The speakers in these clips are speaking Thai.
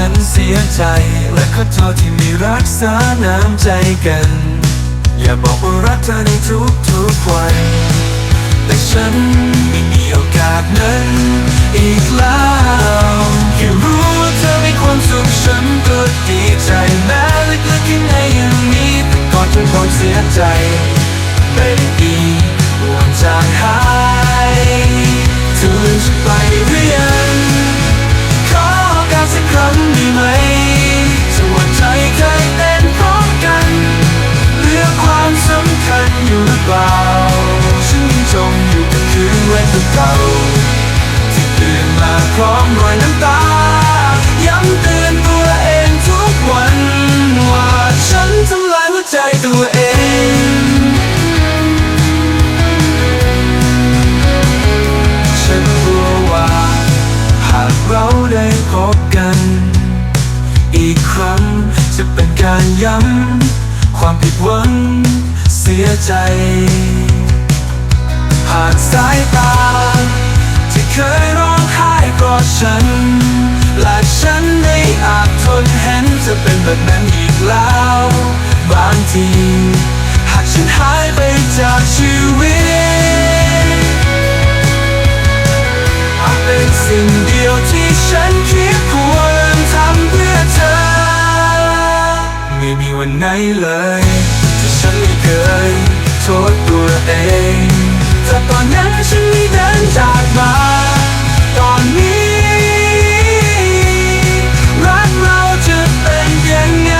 ฉันเสียใจ และขอโทษที่ไม่รักษาน้ำใจกัน อย่าบอกว่ารักเธอในทุกๆวัน แต่ฉันไม่มีโอกาสนั้นอีกแล้วแค่รู้ว่าเธอมีความสุขฉันก็ดีใจแม้ลึกๆข้างในยังมีแต่ก่อนจนคงเสียใจ มอยู่กับคืนวันเก่าที่ตื่นมาพร้อมรอยน้ำตา ย้ำเตือนตัวเองทุกวัน ว่าฉันทำลายหัวใจตัวเองฉันกลัวว่า หากเราได้พบกัน อีกครั้งจะเป็นการย้ำความผิดหวังเสียใจ หากสายตา ที่เคยร้องไห้เพราะฉัน และฉันไม่อาจทนเห็นจะเป็นแบบนั้นอีกแล้ว บางที หากฉันหายไปจากชีวิตอาจเป็นสิ่งเดียวที่ฉันคิดควรทำเพื่อเธอ ไม่มีวันไหนเลย ที่ฉันไม่เคยโทษตัวเอง แต่ตอนนั้นฉันไม่เดินจากมา ตอนนี้ รักเราจะเป็นยังไง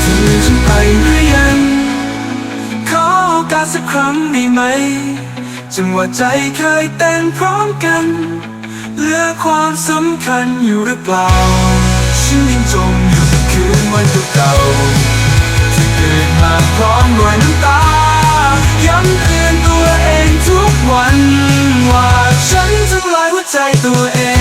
เธอลืมฉันไปหรือยัง ขอโอกาสสักครั้งได้ไหม จังหวะใจเคยเต้นพร้อมกัน เหลือความสำคัญอยู่หรือเปล่าฉันยังจมอยู่กับคืนวันเก่าที่เกิดมาพร้อมรอยน้ำตา ย้ำเตือนตัวเองทุกวัน ว่าฉันทำลายหัวใจตัวเอง